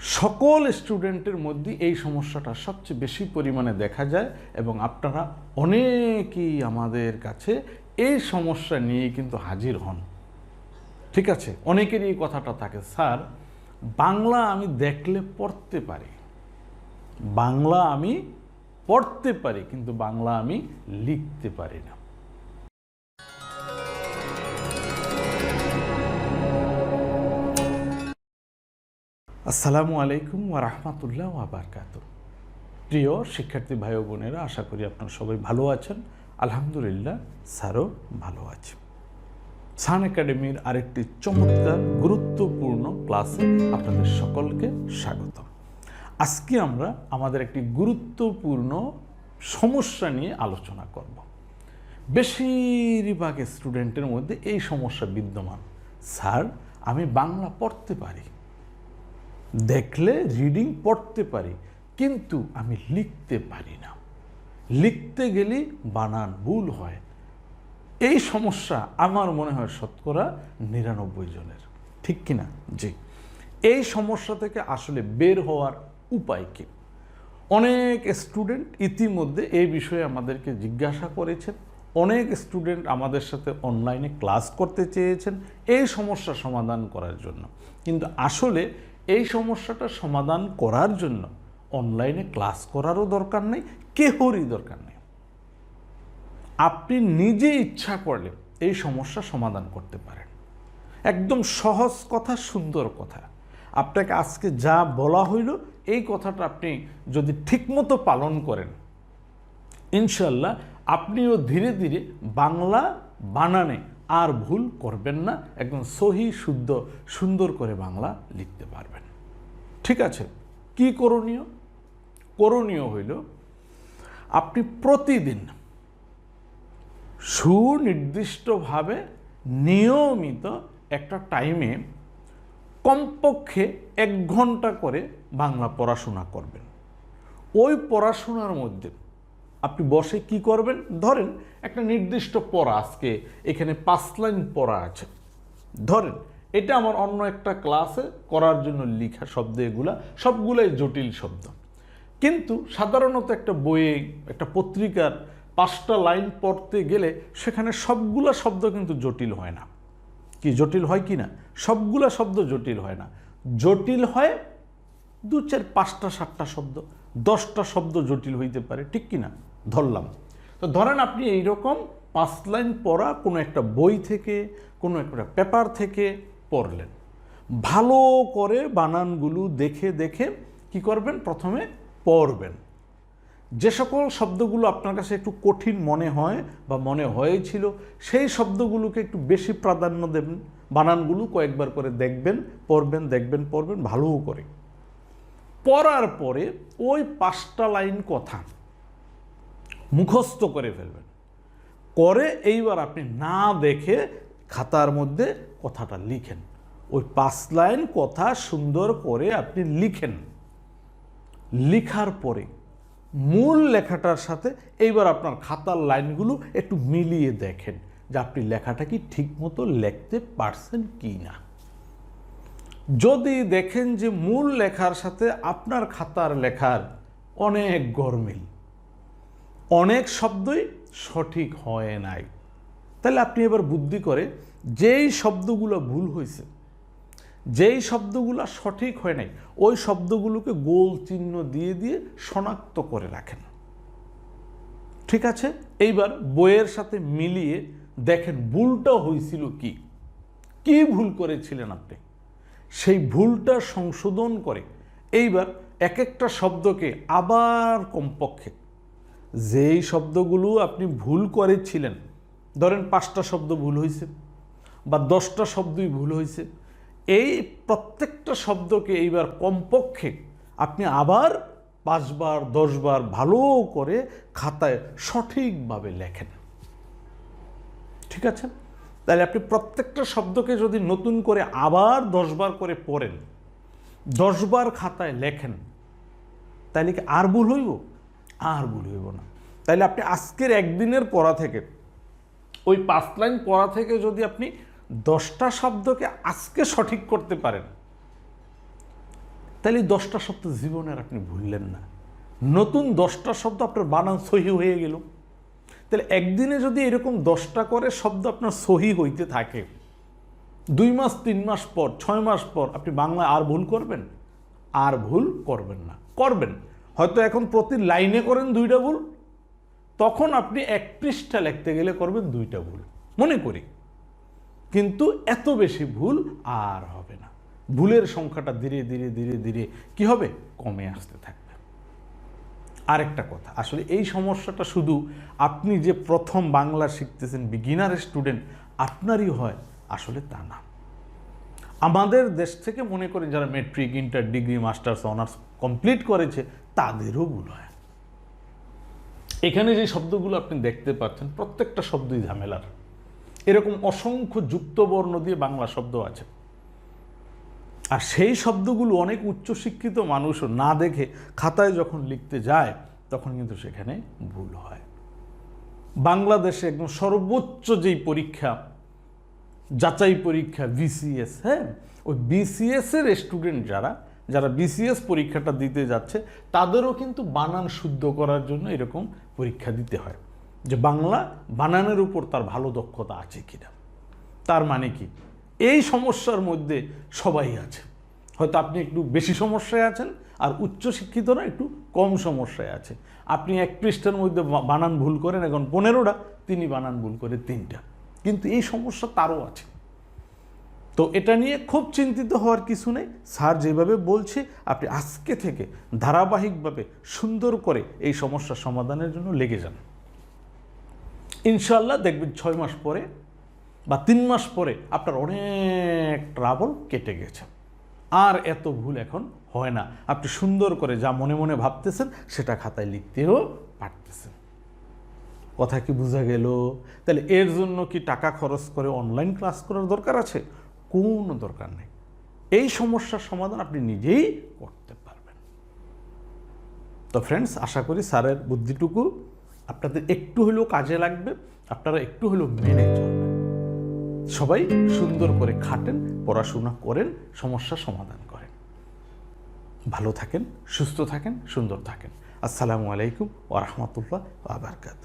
সকল স্টুডেন্টের মধ্যে এই সমস্যাটা সবচেয়ে বেশি পরিমাণে দেখা যায় এবং আপনারা অনেকেই আমাদের কাছে এই সমস্যা নিয়ে কিন্তু হাজির হন। ঠিক আছে? অনেকেরই এই কথাটা থাকে, স্যার, বাংলা আমি দেখলে পড়তে পারি। বাংলা আমি পড়তে পারি, কিন্তু বাংলা আমি লিখতে পারি না। আসসালামু আলাইকুম ওয়া রাহমাতুল্লাহ ওয়া বারাকাতুহু। প্রিয় শিক্ষার্থী ভাই বোনেরা, আশা করি আপনারা সবাই ভালো আছেন। আলহামদুলিল্লাহ, স্যারও ভালো আছে সান একাডেমির আরেকটি চমৎকার, গুরুত্বপূর্ণ ক্লাসে আপনাদের সকলকে স্বাগত আজকে আমরা আমাদের একটি গুরুত্বপূর্ণ সমস্যা নিয়ে আলোচনা করব। বেশিরভাগ স্টুডেন্টের মধ্যে এই সমস্যা বিদ্যমান। স্যার, আমি বাংলা পড়তে পারি। দেখলে রিডিং পড়তে পারি, কিন্তু আমি লিখতে পারি না। লিখতে গেলেই বানান, ভুল হয়। এই সমস্যা আমার মনে হয় শতকরা নিরানব্বই জনের। ঠিক কি না? জি। এই সমস্যা থেকে আসলে বের হওয়ার উপায় কি? অনেক স্টুডেন্ট ইতিমধ্যে এই বিষয়ে আমাদেরকে জিজ্ঞাসা করেছেন। অনেক স্টুডেন্ট আমাদের সাথে অনলাইনে ক্লাস করতে চেয়েছেন এই সমস্যা সমাধান করার জন্য। কিন্তু আসলে এই সমস্যাটা সমাধান করার জন্য অনলাইনে ক্লাস করারও দরকার নেই, কেহরই দরকার নেই। আপনি নিজে ইচ্ছা করলে এই সমস্যা সমাধান করতে পারেন। একদম সহজ কথা, সুন্দর কথা। আপনাকে আজকে যা বলা হইল, এই কথাটা আপনি যদি ঠিকমতো পালন করেন ইনশাল্লাহ আপনিও ধীরে ধীরে বাংলা বানানে আর ভুল করবেন না, একদম সহি, শুদ্ধ, সুন্দর করে বাংলা লিখতে পারবেন। ঠিক আছে? কি করণীয়? করণীয় হইল, আপনি প্রতিদিন সুনির্দিষ্টভাবে নিয়মিত একটা টাইমে কমপক্ষে এক ঘণ্টা করে বাংলা পড়াশোনা করবেন। ওই পড়াশোনার মধ্যে আপনি বসে কি করবেন? ধরেন একটা নির্দিষ্ট পড়া আজকে, এখানে পাঁচ লাইন পড়া আছে। ধরেন, এটা আমার অন্য একটা ক্লাসে করার জন্য লেখা শব্দ এগুলা, সবগুলাই জটিল শব্দ। কিন্তু সাধারণত একটা বইয়ে একটা পত্রিকার পাঁচটা লাইন পড়তে গেলে সেখানে সবগুলা শব্দ কিন্তু জটিল হয় না। কি জটিল হয় কি না? সবগুলা শব্দ জটিল হয় না। জটিল হয় দু চার পাঁচটা, সাতটা শব্দ, দশটা শব্দ জটিল হইতে পারে, ঠিক কি না? ধরলাম। তো ধরেন আপনি এইরকম পাঁচ লাইন পড়া কোনো একটা বই থেকে, কোনো একটা পেপার থেকে পড়লেন। ভালো করে বানানগুলো দেখে দেখে কি করবেন? প্রথমে পড়বেন। যে সকল শব্দগুলো আপনার কাছে একটু কঠিন মনে হয় বা মনে হয়েছিল, সেই শব্দগুলোকে একটু বেশি প্রাধান্য দেবেন। বানানগুলো কয়েকবার করে দেখবেন, পড়বেন দেখবেন, পড়বেন, ভালোও করে। পড়ার পরে ওই পাঁচটা লাইন কথা মুখস্থ করে ফেলবেন। করে এইবার আপনি না দেখে খাতার মধ্যে কথাটা লিখেন। ওই পাঁচ লাইন কথা সুন্দর করে আপনি লিখেন। লিখার পরে মূল লেখাটার সাথে এইবার আপনার খাতার লাইনগুলো একটু মিলিয়ে দেখেন যে আপনি লেখাটা কি ঠিকমতো লিখতে পারছেন কি না। যদি দেখেন যে মূল লেখার সাথে আপনার খাতার লেখার অনেক গরমিল অনেক শব্দই সঠিক হয় নাই। তাহলে আপনি এবার বুদ্ধি করে যেই শব্দগুলো ভুল হয়েছে, যেই শব্দগুলো সঠিক হয় নাই, ওই শব্দগুলোকে গোল চিহ্ন দিয়ে দিয়ে শনাক্ত করে রাখেন। ঠিক আছে? এইবার বইয়ের সাথে মিলিয়ে দেখেন ভুলটা হয়েছিল কি। কি ভুল করেছিলেন আপনি? সেই ভুলটা সংশোধন করে এইবার এক একটা শব্দকে আবার কমপক্ষে যেই শব্দগুলো আপনি ভুল করেছিলেন, ধরেন পাঁচটা শব্দ ভুল হয়েছে বা দশটা শব্দই ভুল হয়েছে, এই প্রত্যেকটা শব্দকে এইবার কমপক্ষে আপনি আবার পাঁচবার, দশবার ভালো করে খাতায় সঠিকভাবে লেখেন। ঠিক আছে? তাহলে আপনি প্রত্যেকটা শব্দকে যদি নতুন করে আবার দশবার করে পড়েন, দশবার খাতায় লেখেন, তাহলে কি আর ভুল হইব? আর ভুল হইব না। তাহলে আপনি আজকের একদিনের পড়া থেকে, ওই পাঁচ লাইন পড়া থেকে যদি আপনি দশটা শব্দকে আজকে সঠিক করতে পারেন তাহলে দশটা শব্দ জীবনের আপনি ভুললেন না। নতুন দশটা শব্দ আপনার বানান সহি হয়ে গেল। তাহলে একদিনে যদি এরকম দশটা করে শব্দ আপনার সহি হইতে থাকে, দুই মাস, তিন মাস পর, ছয় মাস পর আপনি বাংলা আর ভুল করবেন? আর ভুল করবেন না। করবেন। হয়তো এখন প্রতি লাইনে করেন দুইটা ভুল, তখন আপনি এক পৃষ্ঠা লিখতে গেলে করবেন দুইটা ভুল। মনে করি। কিন্তু এত বেশি ভুল আর হবে না। ভুলের সংখ্যাটা ধীরে ধীরে ধীরে ধীরে কি হবে? কমে আসতে থাকবে। আরেকটা কথা, আসলে এই সমস্যাটা শুধু আপনি যে প্রথম বাংলা শিখতেছেন বিগিনার স্টুডেন্ট আপনারই হয়, আসলে তা না। আমাদের দেশ থেকে মনে করেন যারা matric inter degree masters honours complete করেছে তাদেরও ভুল হয়। এখানে যে শব্দগুলো আপনি দেখতে পাচ্ছেন, প্রত্যেকটা শব্দই ঝামেলার। এরকম অসংখ্য যুক্তবর্ণ দিয়ে বাংলা শব্দ আছে। আর সেই শব্দগুলো অনেক উচ্চশিক্ষিত মানুষও না দেখে খাতায় যখন লিখতে যায়, তখন কিন্তু সেখানে ভুল হয়। বাংলাদেশে একদম সর্বোচ্চ যেই পরীক্ষা, যাচাই পরীক্ষা, বিসিএস হ্যাঁ? ওই বিসিএস এর স্টুডেন্ট যারা যারা বিসিএস পরীক্ষাটা দিতে যাচ্ছে, তাদেরও কিন্তু বানান শুদ্ধ করার জন্য এরকম পরীক্ষা দিতে হয়। যে বাংলা বানানের উপর তার ভালো দক্ষতা আছে কিনা। তার মানে কি? এই সমস্যার মধ্যে সবাই আছে। হয়তো আপনি একটু বেশি সমস্যায় আছেন, আর উচ্চশিক্ষিতরা একটু কম সমস্যায় আছে। আপনি এক পৃষ্ঠার মধ্যে বানান ভুল করেন, এখন পনেরোটা, তিনি বানান ভুল করে তিনটা। কিন্তু এই সমস্যা তারও আছে। তো এটা নিয়ে খুব চিন্তিত হওয়ার কিছু নেই। স্যার যেভাবে বলছে, আপনি আজকে থেকে ধারাবাহিকভাবে সুন্দর করে এই সমস্যার সমাধানের জন্য লেগে যান। ইনশাল্লাহ দেখবেন ছয় মাস পরে বা তিন মাস পরে আপনার অনেক ট্রাবল কেটে গেছে। আর এত ভুল এখন হয় না। আপনি সুন্দর করে যা মনে মনে ভাবতেছেন, সেটা খাতায় লিখতেও পারতেছেন। কথা কি বোঝা গেল? তাহলে এর জন্য কি টাকা খরচ করে অনলাইন ক্লাস করার দরকার আছে? কোনো দরকার নেই। এই সমস্যার সমাধান আপনি নিজেই করতে পারবেন। তো ফ্রেন্ডস আশা করি স্যারের বুদ্ধিটুকু আপনাদের একটু হলেও কাজে লাগবে, আপনারা একটু হলেও মেনে চলবেন। সবাই সুন্দর করে খাটেন, পড়াশোনা করেন সমস্যার সমাধান করেন। ভালো থাকেন, সুস্থ থাকেন, সুন্দর থাকেন। আসসালামু আলাইকুম ওরহমতুল্লাহ আবরকাত